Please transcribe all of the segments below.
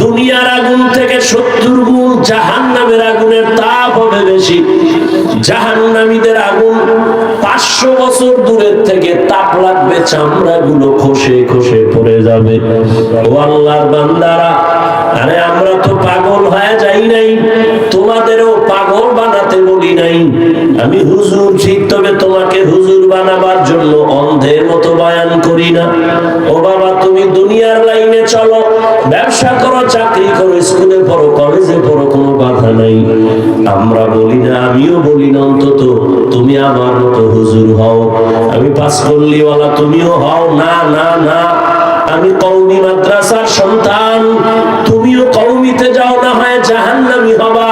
দুনিয়ার আগুন থেকে সত্তর গুণ জাহান নামের আগুনের তাপ হবে বেশি। জাহান নামীদের আগুন পাঁচশো বছর দূরের থেকে তাপ লাগবে চামড়া গুলো খসে খসে পড়ে যাবে। ও আল্লাহর বান্দারা, আরে আমরা তো পাগল হয়ে যাই নাই, তোমাদেরও পাগল বানাতে বলি নাই। আমি হুজুর, ঠিক তবে তোমাকে হুজুর বানাবার জন্য অন্ধের মতো বয়ান করি না। ও বাবা, তুমি দুনিয়ার লাইনে চলো, ব্যবসা করো, চাকরি করো, স্কুলে পড়ো, কলেজে পড়ো, কোনো বাধা নাই। আমরা বলি না, আমিও বলি না, অন্তত তুমি আমার মতো হুজুর হও। আমি পাস করলিওয়ালা তুমিও হও। না না না, আমি কৌমি মাদ্রাসার সন্তান। তুমিও কৌমিতে যাও, না হয় জাহান্নামি হবা।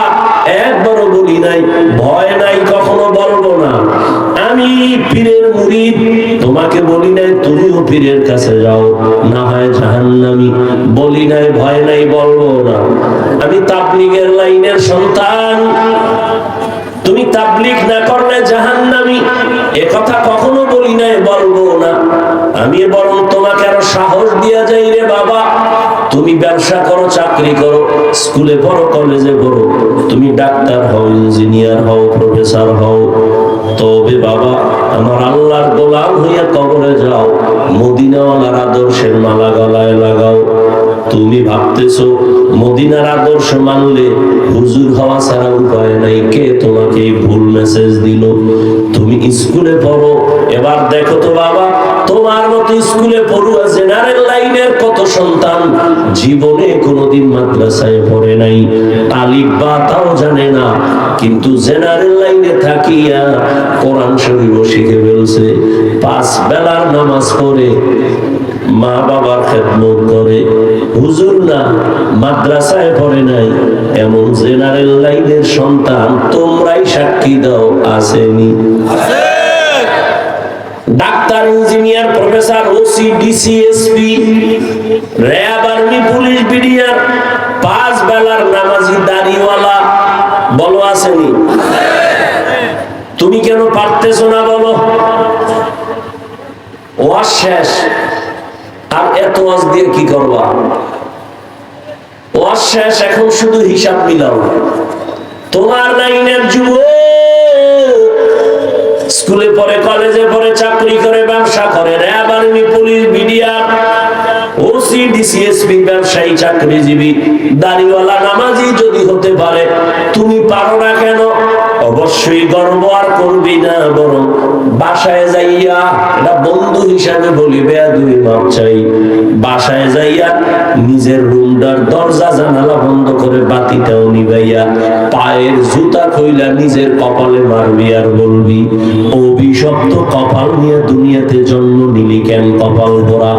একবারও বলি নাই, ভয় নাই, কখনো বলব না। আমি পীরের মুরিদ। তোমাকে বলি নাই, তুমিও পীরের কাছে যাও। না হয় জাহান্নামি। বলি নাই, ভয় নাই, বলব না। আমি তাবলিগের লাইনের সন্তান। তুমি তাবলিগ না করলে জাহান্নামি। এ কথা কখনো বলি নাই, বলব না। আমি বরং তোমাকে আরও সাহস দিয়া যাই রে বাবা। তুমি ব্যবসা করো, চাকরি করো, স্কুলে পড়ো, কলেজে পড়ো। তুমি ডাক্তার হও, ইঞ্জিনিয়ার হও, প্রফেসর হও। তবে বাবা আমার আল্লাহর গোলাম হইয়া কবরে যাও। মদিনাওয়ালার আদর্শের মালা গলায় লাগাও। তুমি ভাবতেছো মদিনার আদর্শ মানলে হুজুর হওয়া ছাড়া উপায় নাই। কে তোমাকে ভুল মেসেজ দিল? তুমি স্কুলে পড়ো, এবার দেখো তো বাবা, তোমার মতো স্কুলে পড়ুয়া জেনারেল লাইনের কত সন্তান জীবনে কোনোদিন মাদ্রাসায় পড়ে নাই। আলিফ বা তাও জানে না, কিন্তু জেনারেল লাইনে থাকিয়া কোরআন শরীফও শিখে ফেলছে। পাঁচ বেলার নামাজ পড়ে মা বাবার খেদমত করে। হুজুর না, মাদ্রাসায় পড়ে নাই। এমন জেনারেল লাইনের সন্তান তোমরাই সাক্ষী দাও, আসেনি। Doctor, engineer, professor, OC, DC, SP, RAB, army, police, BDR, পাঁচ বেলার নামাজি, দাড়িওয়ালা, বলো আসেনি? তুমি কেন পারতেছো না বলো? ওয়াজ শেষ। আর এত ওয়াজ দিয়ে কি করবা? ওয়াজ শেষ, এখন শুধু হিসাব মিলাও। তোমার লাইনের যুব স্কুলে পড়ে, কলেজে পড়ে, চাকরি করে, ব্যবসা করে, RAB, army, police, BDR OC DC SP ব্যবসায়ী, চাকরিজীবী, দাড়িওয়ালা, নামাজি যদি হতে পারে, তুমি পারো না কেন? অবশ্যই গর্ব আর করবি না বরং বাসায় যাইয়া এটা বন্ধু হিসাবে বলি, বেয়া দুই মাপ চাই। বাসায় যাইয়া নিজের রুমটার দরজা জানালা বন্ধ করে বাতিটাও নিবাইয়া পায়ের জুতা খইলা নিজের কপালে মারবি আর বলবি, অভিশপ্ত কপাল নিয়ে দুনিয়াতে জন্ম নিলি কেন কপাল ভরা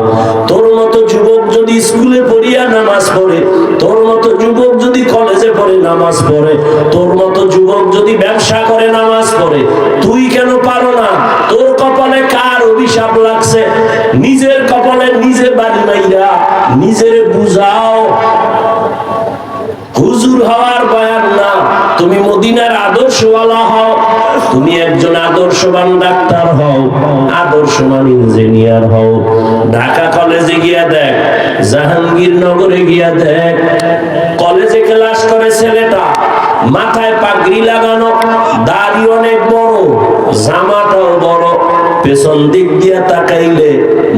তোর মতো যুবক যদি স্কুলে পড়িয়া নামাজ পড়ে, তোর মতো যুবক যদি কলেজে পড়ে নামাজ পড়ে, তোর মতো যুবক যদি ব্যবসা করে আদর্শওয়ালা হও। তুমি একজন আদর্শবান ডাক্তার হও, আদর্শবান ইঞ্জিনিয়ার হও। ঢাকা কলেজে গিয়া দেখ, জাহাঙ্গীরনগরে গিয়া দেখ। কলেজে ক্লাস করে ছেলেটা, মাথায় পাগড়ি লাগানো, দাড়ি অনেক বড়, জামাটাও বড়। পেছন দিক দিয়া তাকাইলে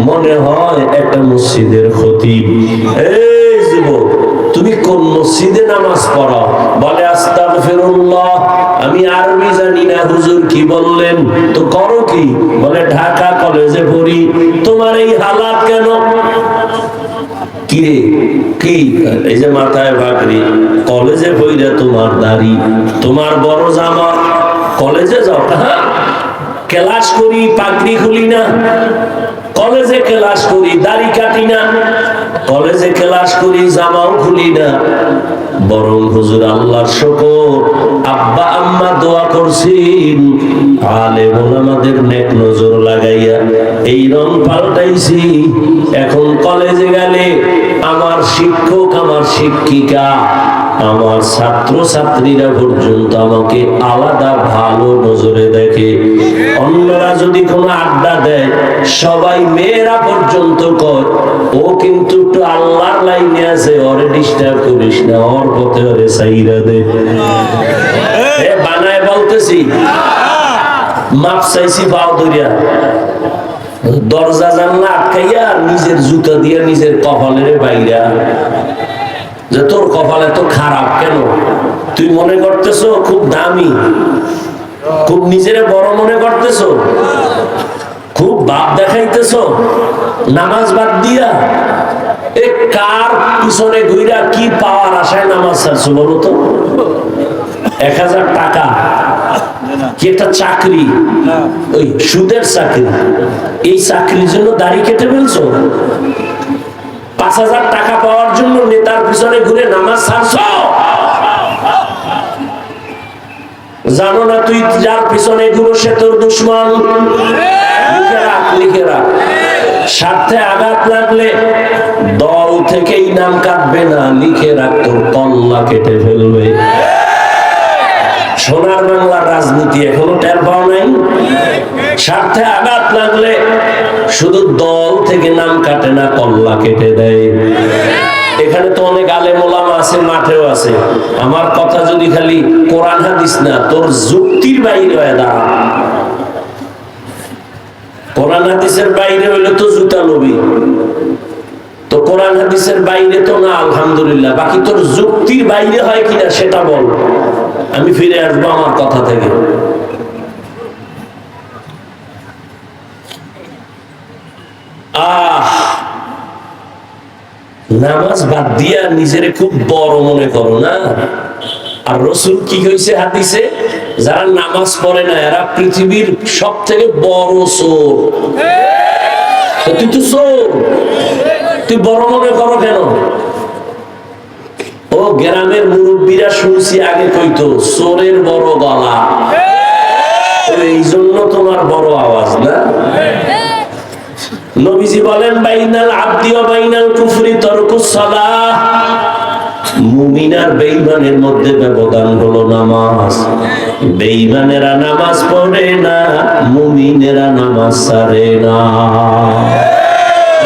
মনে হয় একটা মসজিদের খতিব। এই যুবক, তুমি কোন মসজিদে নামাজ পড়ো? বলে, আস্তাগফিরুল্লাহ। আমি আরবি জানি না, হুজুর কি বললেন? তো করো কি? বলে, ঢাকা কলেজে পড়ি। তোমার এই হালাত কেন? কলেজে হ্যাঁ? দাড়ি কাটি না। কলেজে ক্লাস করি, জামাও খুলি না। বরং হুজুর আল্লাহর শকর করছেন আলে আমাদের নেক নজর লাগাইয়া এই রং পাল্টাইছি এখন কলেজে গেলে আমার শিক্ষক আমার শিক্ষিকা আমার ছাত্র ছাত্রীরা পর্যন্ত আমাকে আলাদা ভালো নজরে দেখে। অন্যরা যদি কোনো আড্ডা দেয় সবাই মেয়েরা পর্যন্ত কয় ও কিন্তু একটু আল্লাহর লাইনে আছে ওরে ডিস্টার্ব করিস না ওর পথে ওরে সাইরা দে। বানায় বলতেছি। মাপ চাইছি পাও দরিয়া দরজা জানলা আটকাইয়া নিজের জুতা দিয়ে নিজের কপালের বাইরা। যে তোর কপালে তো খারাপ কেন? তুই মনে করতেছ খুব দামি। খুব নিজেরে বড় মনে করতেছ? খুব বাপ দেখাইতেছ? নামাজ বাদ দিয়া? এ কার পিছনে ঘুইরা কি পাওয়ার আশায় নামাজ ছাড়ছো বলো তো? এক হাজার টাকা। কি একটা চাকরি? ওই সুদের চাকরি। এই চাকরির জন্য দাড়ি কেটে ফেলছো? পাঁচ হাজার টাকা পাওয়ার জন্য নেতার পিছনে ঘুরে নামাজ ছাড়ছ? জানো না তুই যার পিছনে ঘুরো সে তোর দুশ্মন? লিখে রাখ স্বার্থে আঘাত লাগলে দল থেকেই নাম কাটবে না। লিখে রাখ তোর কল্লা কেটে ফেলবে। সোনার বাংলার রাজনীতি এখনও টের পাও নাই। স্বার্থে আঘাত লাগলে শুধু দল থেকে নাম কাটে না, কল্লা কেটে দেয়। এখানে তো অনেক আলেম ওলামা আছে, মাঠেও আছে। আমার কথা যদি খালি কোরআন হাদিস না, তোর যুক্তির বাইরে হয়ে দাঁড়া। কোরআন হাদিসের বাইরে হইলে তো জুতা নবী। তো কোরআন হাদিসের বাইরে তো না, আলহামদুলিল্লাহ। বাকি তোর যুক্তির বাইরে হয় কিনা সেটা বল। আমি ফিরে আসব আমার কথা থেকে। আহ! নামাজ বাদ দিয়া নিজের খুব বড় মনে করো না। আর রসুল কি হয়েছে হাদিসে? যারা নামাজ পড়ে না এরা পৃথিবীর সব থেকে বড় চোর। তুই তো চোর। তুই বড় মনে করো কেন? ও গ্রামের মুরব্বীরা শুনছি আগে কইতো চোরের বড় গলা। এই জন্য তোমার বড় আওয়াজ না? নবীজি বলেন বাইনাল আব্দি ও বাইনাল কুফরি তরকুস সালাহ মুমিন আর বেঈমানের মধ্যে ব্যবধান হলো নামাজ। বেঈমানেরা নামাজ পড়ে না মুমিনেরা নামাজ সারে না।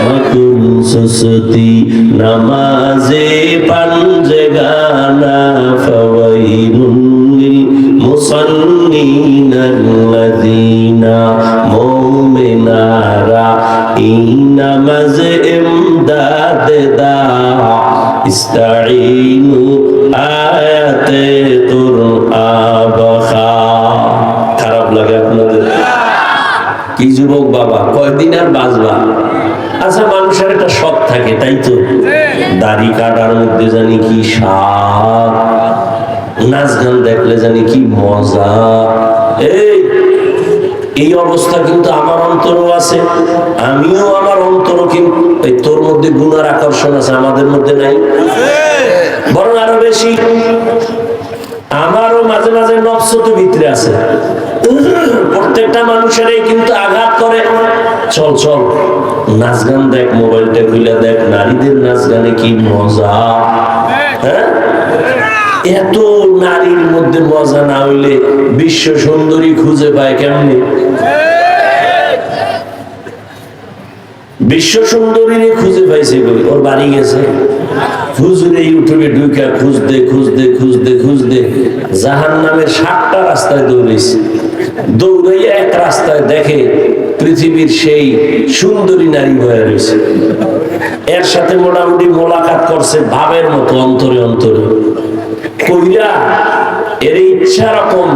মাকুম সুসতি, নামাজে পাঞ্জে গানা ফাওয়াইলুন লিল মুসাল্লিন আল্লাযিনা মুমিনারা, এই নামাজ ইমদাদ দা, ইস্তাঈনু আয়াতে কুরআবখা খারাপ লাগে আপনাদের। কি যুবক বাবা? কয়দিন আর বাঁচবা? আচ্ছা থাকে, তাই তো? দাড়ি কাটার মধ্যে জানি কি স্বাদ, নাচ গান দেখলে জানি কি মজা। এই এই অবস্থা কিন্তু আমার অন্তরও আছে, আমিও আমার এই তোর মধ্যে গুণার আকর্ষণ আছে, আমাদের মধ্যে নাই? বরং আরও বেশি, আমারও মাঝে মাঝে নফস তো ভিতরে আছে। প্রত্যেকটা মানুষেরই কিন্তু আঘাত করে চল চল। নাচ গান দেখ মোবাইলটা খুলে দেখ, নারীদের নাচ গানে কি মজা? হ্যাঁ? এত নারীর মধ্যে মজা না হইলে বিশ্ব সুন্দরী খুঁজে পায় কেমনি? বিশ্ব সুন্দরী খুঁজে পাইছে ওর বাড়ি গেছে। হুজুর এই ঢুকে খুঁজতে খুঁজতে খুঁজতে খুঁজতে জাহান নামের সাতটা রাস্তায় দৌড়েছে দৌড়াইয়া এক রাস্তায় দেখে পৃথিবীর সেই সুন্দরী নারী হয়ে রয়েছে। এর সাথে মোটামুটি মোলাকাত করছে ভাবের মতো, অন্তরে অন্তরে। কইরা এর ইচ্ছা রকম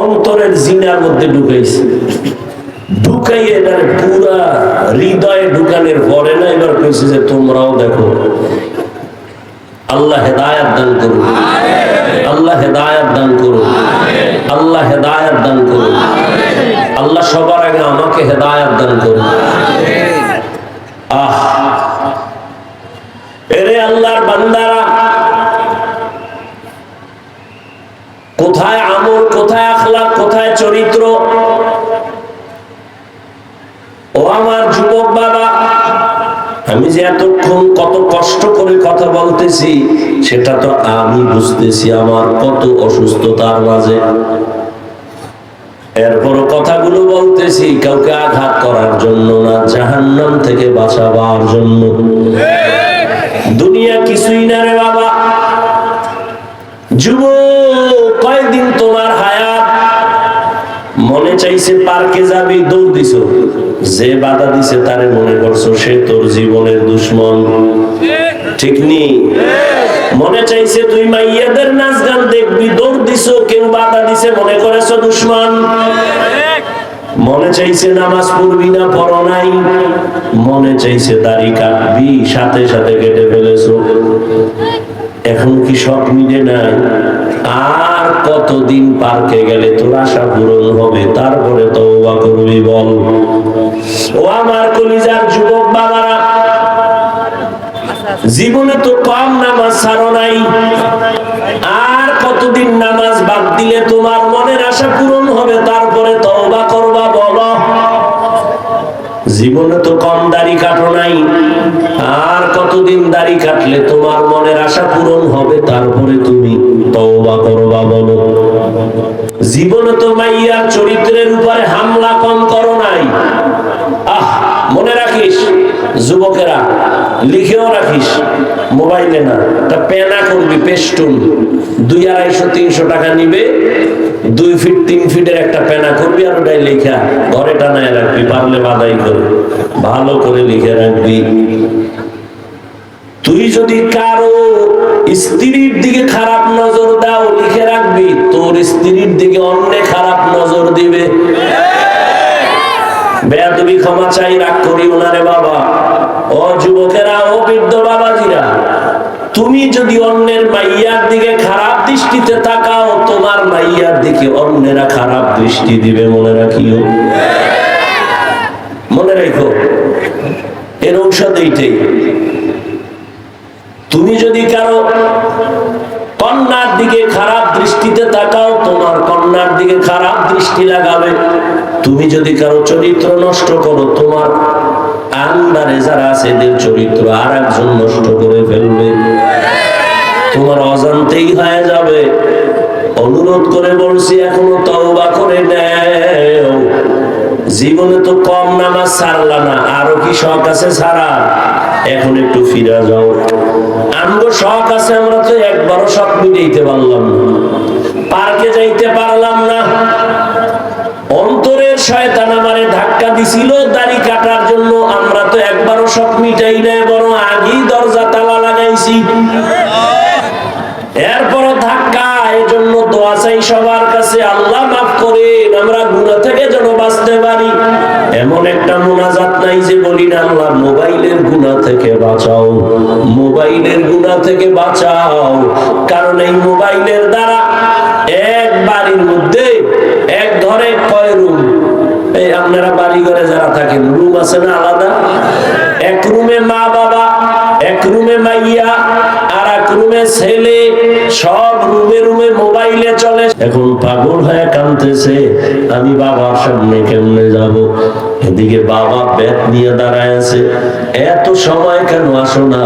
অন্তরের জিনার মধ্যে ঢুকাইছে। ঢুকাইয়ে এটার পুরা হৃদয়ে ঢুকানোর পরে না এবার কইছে যে, তোমরাও দেখো আল্লাহ হেদায়াত দান করুন। আল্লাহ হেদায়াত দান করুন। আল্লাহ সবার আগে আমাকে হেদায়াত দান করুন। আহ। এরে আল্লাহর বান্দারা, কোথায় আমল, কোথায় কোথায় চরিত্র? ও আমার যুবক বাবা, আমি যে এতক্ষণ কত কষ্ট করে কথা বলতেছি, সেটা তো আমি বুঝতেছি আমার কত অসুস্থতার মাঝে। এরপরও কথাগুলো বলতেছি, কাউকে আঘাত করার জন্য না, জাহান্নাম থেকে বাঁচাবার জন্য। দুনিয়া কিছুই না রে বাবা। যুব কয়দিন তোমার হায়াত? মনে চাইছে পার্কে যাবি, দৌড় দিছ। যে বাধা দিছে তারে মনে করছ সে তোর জীবনের দুশ্মন। ঠিক নেই। মনে চাইছে, তুই মাইয়াদের নাচ গান দেখবি, দৌড় কেউ বাধা দিছে, মনে দুশ্মন? মনে চাইছে, নামাজ পড়বি না নাই। মনে চাইছে, দাড়ি কাটবি, সাথে সাথে কেটে এখন কি সব মিলে নাই? আর কতদিন পার্কে গেলে তোর আশা পূরণ হবে? তারপরে তো করবি বল। ও আমার কলিজার যুবক বাবারা জীবনে তো কম নামাজ ছাড়ো নাই। আর কতদিন নামাজ বাদ দিলে তোমার মনের আশা পূরণ হবে, তারপরে তওবা করবা, বলো। জীবনে তো কম দাড়ি কাটো নাই। আর কতদিন দাড়ি কাটলে তোমার মনের আশা পূরণ হবে, তারপরে তুমি তওবা করবা, বলো। জীবনে তো মাইয়ার চরিত্রের উপরে হামলা কম করো নাই। আহ, মনে রাখিস, যুবকেরা লিখেও রাখিস, মোবাইলে না। তা পেনা করবি পেস্টুন দুই আড়াইশো, তিনশো টাকা নিবে, দুই ফিট, তিন ফিটের একটা পেনা করবি আর ওটাই লেখা ঘরে টানায় রাখবি, পারলে বাদাই করে। ভালো করে লিখে রাখবি। তুই যদি কারও স্ত্রীর দিকে খারাপ নজর দাও, লিখে রাখবি, তোর স্ত্রীর দিকে অন্য খারাপ নজর দিবে। বেয়াদবি ক্ষমা চাই, রাগ করি ওনারে বাবা। ও যুবকেরা, ও তুমি যদি অন্যের মাইয়ার দিকে খারাপ দৃষ্টিতে তাকাও, তোমার মাইয়ার দিকে অন্যেরা খারাপ দৃষ্টি দিবে, মনে রাখিও। মনে রেখো, এর ঔষধ এইটাই তুমি যদি কারও কন্যার দিকে খারাপ দৃষ্টিতে তাকাও, তোমার কন্যার দিকে খারাপ দৃষ্টি লাগাবে। তুমি যদি কারও চরিত্র নষ্ট করো, তোমার আন্দারে যারা আছে এদের চরিত্র আর একজন নষ্ট করে ফেলবে। তোমার অজান্তেই হয়ে যাবে। অনুরোধ করে বলছি, এখনও তওবা করে নেও। জীবনে তো কম নামাজ ছাড়লা না, আরও কি শখ আছে ছাড়া? এখন একটু ফিরে যাও। আমগো শখ আছে, আমরা তো একবারও শখ মিটাইতে পারলাম না। পার্কে যাইতে পারলাম না। অন্তরের শয়তান আমারে দিছিল দাড়ি কাটার জন্য আমরা তো একবারও শখ মিটাই নাই, বরং আগেই দরজা তালা লাগাইছি। এরপরও ধাক্কা, এজন্য দোয়া চাই সবার কাছে, আল্লাহ মাফ করেন, আমরা গুণা থেকে যেন বাঁচতে পারি। এমন একটা মোনাজাত নাই যে বলি না, আল্লাহ, মোবাইলের গুণা থেকে বাঁচাও, মোবাইলের গুণা থেকে বাঁচাও। কারণ এই মোবাইলের দ্বারা এক বাড়ির মধ্যে, এক ঘরে কয় রুম? এই আপনারা বাড়ি ঘরে যারা থাকেন, রুম আছে না আলাদা? এক রুমে মা বাবা, এক রুমে মাইয়া, আর এক রুমে ছেলে, সব রুমে রুমে মোবাইলে চলে। এখন পাগল হয়ে কানতেছে আমি বাবার সামনে কেমনে যাব? এদিকে বাবা ব্যাট নিয়ে দাঁড়ায় আছে। এত সময় কেন আসো না?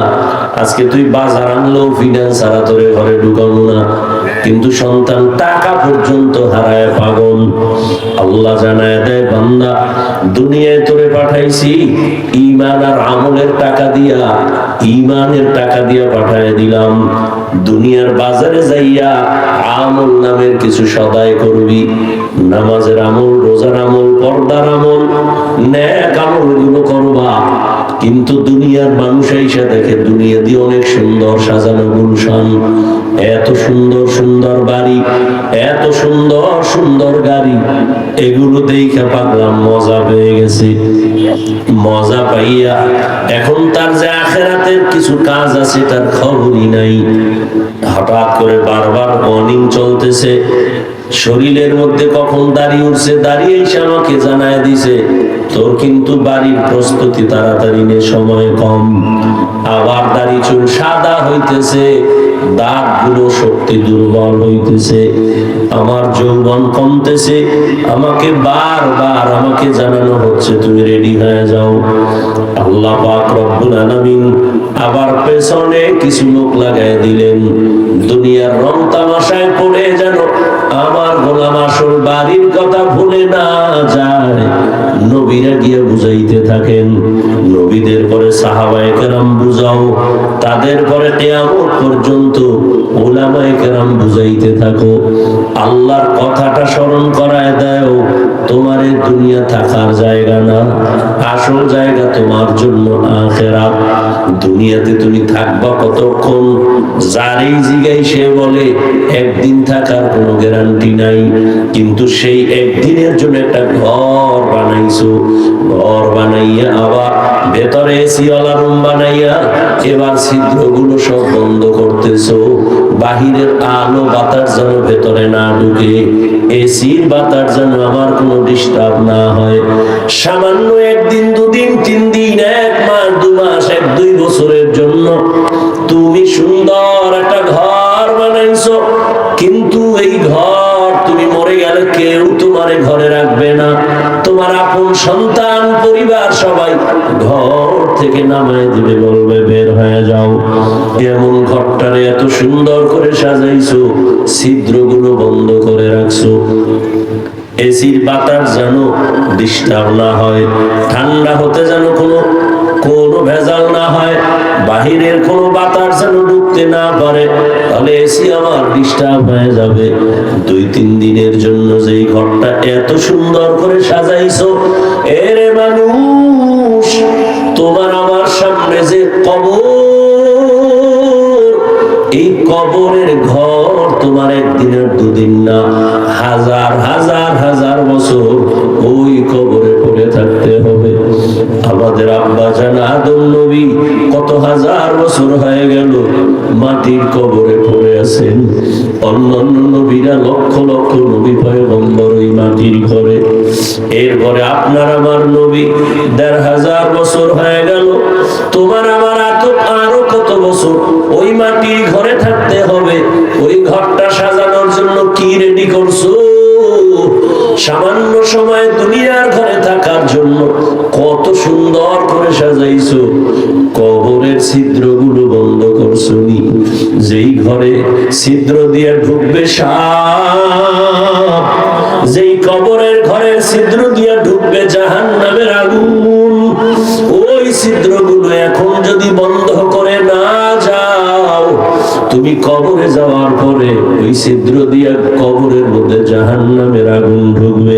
আজকে তুই বাজার আনলেও ফিনান্স হারা তোরে ঘরে ঢুকানো না। কিন্তু সন্তান টাকা পর্যন্ত হারায় পাগল। আল্লাহ জানায় দেয়, বান্দা, দুনিয়ায় তোরে পাঠাইছি ইমান আর আমলের টাকা দিয়া ইমানের টাকা দিয়া পাঠায় দিলাম। দুনিয়ার বাজারে যাইয়া আমল নামের কিছু সদায় করবি। নামাজের আমল, রোজার আমল, পর্দার আমল, ন্যাক আমলগুলো করবা। কিন্তু দুনিয়ার মানুষ এসে দেখে দুনিয়া দিয়ে অনেক সুন্দর সাজানো গুলশান, এত সুন্দর সুন্দর বাড়ি, এত সুন্দর সুন্দর গাড়ি, এগুলো দেখে পাগলাম মজা পেয়ে গেছে। মজা পাইয়া এখন তার যে আখেরাতের কিছু কাজ আছে তার খবরই নাই। হঠাৎ করে বারবার মর্নিং চলতেছে। শরীরের মধ্যে কখন দাঁড়িয়ে উঠছে দাঁড়িয়ে এসে আমাকে জানায় দিছে তোর কিন্তু বাড়ির প্রস্তুতি তাড়াতাড়ি নে, সময় কম। আবার দাড়ি, চুল সাদা হইতেছে দাঁতগুলো শক্তি দুর্বল হইতেছে। আমার যৌবন কমতেছে, আমাকে বারবার আমাকে জানানো হচ্ছে, তুমি রেডি হয়ে যাও। আল্লাহ পাক রব্বুল আলামিন আবার পেছনে কিছু লোক লাগাই দিলেন। দুনিয়ার রং তামাশায় পড়ে যেন আমার গোলাম আসল বাড়ির কথা ভুলে না যায়। নবীরা গিয়ে বুঝাইতে থাকেন, নবীদের পরে সাহাবায়ে কেরাম বুঝাও, তাদের পরে পর্যন্ত ওলামায়ে কেরাম বুঝাইতে থাকো, আল্লাহর কথাটা স্মরণ করায় দেয় তোমার এই দুনিয়া থাকার জায়গা না, আসল জায়গা তোমার জন্য আখেরাত। দুনিয়াতে তুমি থাকবা কতক্ষণ? যারই জিগাই সে বলে, একদিন থাকার কোনো গ্যারান্টি নাই। কিন্তু সেই একদিনের জন্য একটা ঘর বানাইছো। ঘর বানাইয়া আবার ভেতরে এসিওয়ালা রুম বানাইয়া এবার ছিদ্রগুলো সব বন্ধ করতেছো। বাহিরের আলো বাতাস যেন ভেতরে না ঢুকে, এসির বাতাস যেন আমার কোনো ডিস্টার্ব না হয়। সামান্য একদিন দুদিন তুমি সুন্দর একটা ঘর বানাইছো, কিন্তু এই ঘর তুমি মরে গেলে কেউ তোমারে ঘরে রাখবে না। তোমার আপন সন্তান, পরিবার সবাই ঘর থেকে নামায় দিবে, বলবে, বের হয়ে যাও। এমন ঘরটারে এত সুন্দর করে সাজাইছো, ছিদ্রগুলো বন্ধ করে রাখছো। এসির বাতাস যেন ডিস্টার্ব না হয়, ঠান্ডা হতে যেন কোনো কোনো ভেজাল না হয়, বাহিরের কোনো বাতাস যেন ঢুকতে না পারে, তাহলে এসি আমার ডিস্টার্ব হয়ে যাবে। দুই, তিন দিনের জন্য যেই ঘরটা এত সুন্দর করে সাজাইছো, এরে মানুষ, তোমার আমার সামনে যে কবর, এই কবরের ঘর তোমার একদিনের দুদিন না, হাজার হাজার হাজার বছর ওই কবরে পড়ে থাকতে হবে। আমাদের আব্বা জান আদম নবী কত হাজার বছর হয়ে গেল মাটির কবরে পড়ে আছেন। অন্যান্য নবীরা লক্ষ লক্ষ নবী পয়গম্বর ওই মাটির ঘরে। এরপরে আপনার আমার নবী দেড় হাজার বছর হয়ে গেল। তোমার আমার ছিদ্রগুলো বন্ধ করছ নি? যেই ঘরে ছিদ্র দিয়ে ঢুকবে সাপ, যেই কবরের ঘরের ছিদ্র দিয়ে ঢুকবে জাহান নামের আগুন, ওই ছিদ্রগুলো এখন যদি বন্ধ করে না যাও, তুমি কবরে যাওয়ার পরে ওই ছিদ্র দিয়ে কবরের মধ্যে জাহান নামের আগুন ঢুকবে।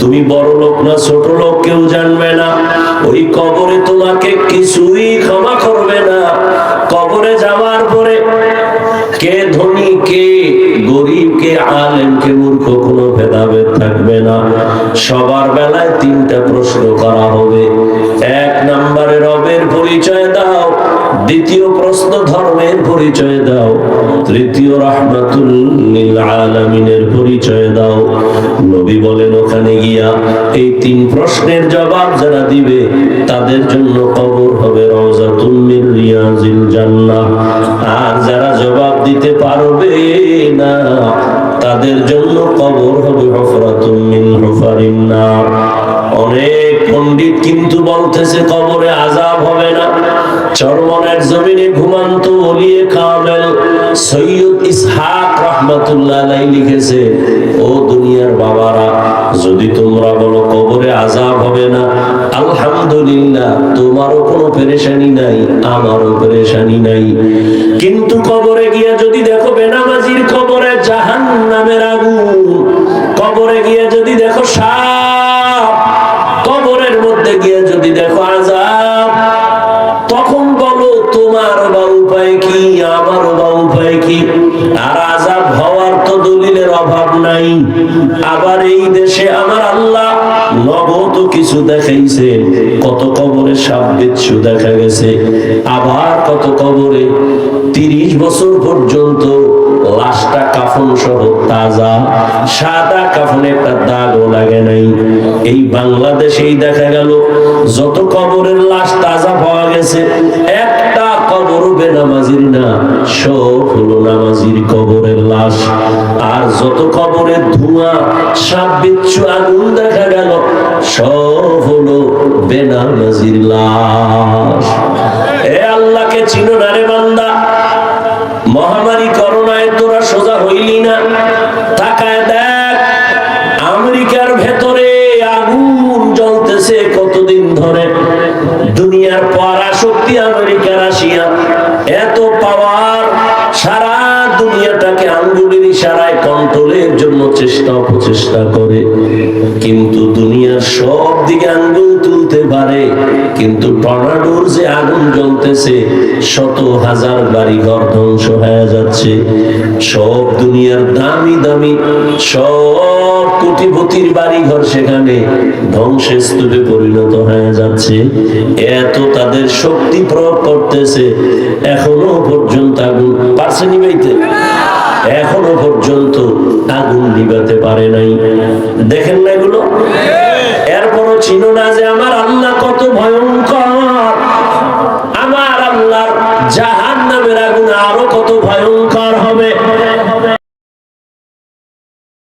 তুমি বড় লোক না ছোট লোক কেউ জানবে না। ওই কবরে তোমাকে কিছুই ক্ষমা করবে না। কবরে যাওয়ার পরে কে ধনী, কে গরিব, কে আলেম, কে মূর্খ, কোনো ভেদাভেদ থাকবে না। সবার বেলায় তিনটা প্রশ্ন করা হবে। এক নম্বরে রবের দাও দ্বিতীয় প্রশ্ন ধর্মের পরিচয় দাও। তৃতীয় রহমাতুল্লিল আলামিনের পরিচয় দাও। নবী বলেন, ওখানে গিয়া এই তিন প্রশ্নের জবাব যারা দিবে, তাদের জন্য কবর হবে রওজাতুল মিন রিয়াজিল জান্নাহ। আর যারা জবাব দিতে পারবে না তাদের জন্য কবর হবে অনেক পন্ডিত কিন্তু বলতেছে, কবরে আজাব হবে না। চরমনের জমিনে ঘুমান্ত ওলিয়ে খাওয়াবেন সৈয়দ ইসহাক রহমাতুল্লাহ আলাই লিখেছে, ও দুনিয়ার বাবারা, যদি তোমরা বলো কবরে আজাব হবে না, আলহামদুলিল্লাহ, তোমারও কোনো পেরেশানি নাই, আমারও পেরেশানি নাই। কিন্তু কবরে গিয়া যদি দেখো বেনামাজির কবরে জাহান নামের আগুন, কবরে গিয়ে যদি দেখো সাপ, কবরের মধ্যে গিয়ে যদি কিছু দেখাইছে, কত কবরে সাপ বিচ্ছু দেখা গেছে। আবার কত কবরে তিরিশ বছর পর্যন্ত লাশটা কাফন সহ তাজা, সাদা কাফনে একটা দাগও লাগে নাই। এই বাংলাদেশেই দেখা গেল, যত কবরের লাশ তাজা পাওয়া গেছে, একটা কবর বেনামাজির না, সব হলো নামাজির কবরের লাশ। আর যত কবরের ধোঁয়া, সাপ বিচ্ছু আগুন দেখা গেল সব হলো বেনামাজির লাশ। এ আল্লাহকে চিনো না রে বান্দা। মহামারী করোনায় তোরা সোজা হইলি না। তাকায় দেখ, আমেরিকার ভেতরে আগুন জ্বলতেছে কতদিন ধরে। দুনিয়ার পরাশক্তি আমেরিকা, রাশিয়া। এত পাওয়ার সারা দুনিয়াটাকে আঙ্গুলের ইশারায় কন্ট্রোলের জন্য চেষ্টা অপচেষ্টা করে। কিন্তু দুনিয়ার সব দিকে আঙ্গুল তুলতে পারে, কিন্তু টর্নাডোর যে আগুন জ্বলতেছে, শত হাজার বাড়ি ঘর ধ্বংস হয়ে যাচ্ছে। সব দুনিয়ার দামি দামি, সব কোটিপতির বাড়ি ঘর সেখানে ধ্বংসের স্তূপে পরিণত হয়ে যাচ্ছে। এত তাদের শক্তি প্রয়োগ করতেছে, এখনও পর্যন্ত আগুন পারছে নিবাইতে এখনও পর্যন্ত আগুন নিবাতে পারে নাই। দেখেন না এগুলো? ছিল না যে আমার আল্লাহ কত ভয়ঙ্কর। আমার আল্লাহর জাহান নামের আগুন আরও কত ভয়ঙ্কর হবে।